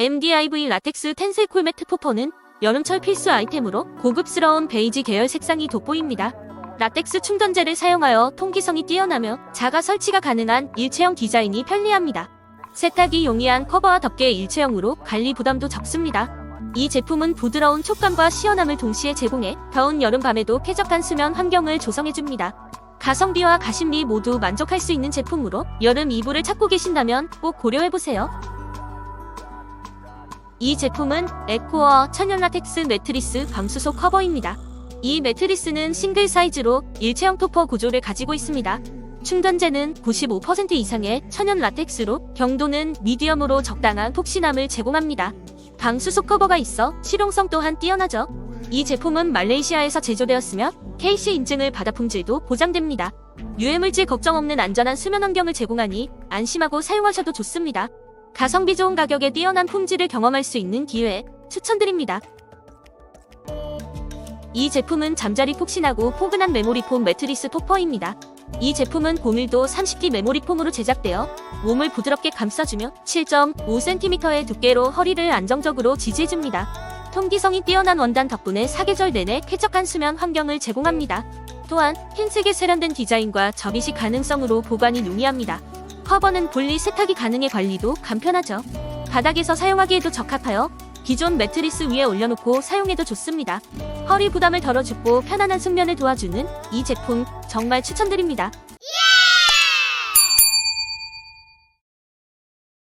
MDIV 라텍스 텐슬 콜매트 토퍼는 여름철 필수 아이템으로 고급스러운 베이지 계열 색상이 돋보입니다. 라텍스 충전재를 사용하여 통기성이 뛰어나며 자가 설치가 가능한 일체형 디자인이 편리합니다. 세탁이 용이한 커버와 덮개 일체형으로 관리 부담도 적습니다. 이 제품은 부드러운 촉감과 시원함을 동시에 제공해 더운 여름밤에도 쾌적한 수면 환경을 조성해줍니다. 가성비와 가심비 모두 만족할 수 있는 제품으로 여름 이불을 찾고 계신다면 꼭 고려해보세요. 이 제품은 에코어 천연 라텍스 매트리스 방수소 커버입니다. 이 매트리스는 싱글 사이즈로 일체형 토퍼 구조를 가지고 있습니다. 충전재는 95% 이상의 천연 라텍스로 경도는 미디엄으로 적당한 폭신함을 제공합니다. 방수소 커버가 있어 실용성 또한 뛰어나죠. 이 제품은 말레이시아에서 제조되었으며 KC 인증을 받아 품질도 보장됩니다. 유해물질 걱정 없는 안전한 수면 환경을 제공하니 안심하고 사용하셔도 좋습니다. 가성비 좋은 가격에 뛰어난 품질을 경험할 수 있는 기회 추천드립니다. 이 제품은 잠자리 폭신하고 포근한 메모리 폼 매트리스 토퍼입니다. 이 제품은 고밀도 30D 메모리 폼으로 제작되어 몸을 부드럽게 감싸주며 7.5cm의 두께로 허리를 안정적으로 지지해줍니다. 통기성이 뛰어난 원단 덕분에 사계절 내내 쾌적한 수면 환경을 제공합니다. 또한 흰색의 세련된 디자인과 접이식 가능성으로 보관이 용이합니다. 커버는 분리 세탁이 가능해 관리도 간편하죠. 바닥에서 사용하기에도 적합하여 기존 매트리스 위에 올려놓고 사용해도 좋습니다. 허리 부담을 덜어주고 편안한 숙면을 도와주는 이 제품 정말 추천드립니다.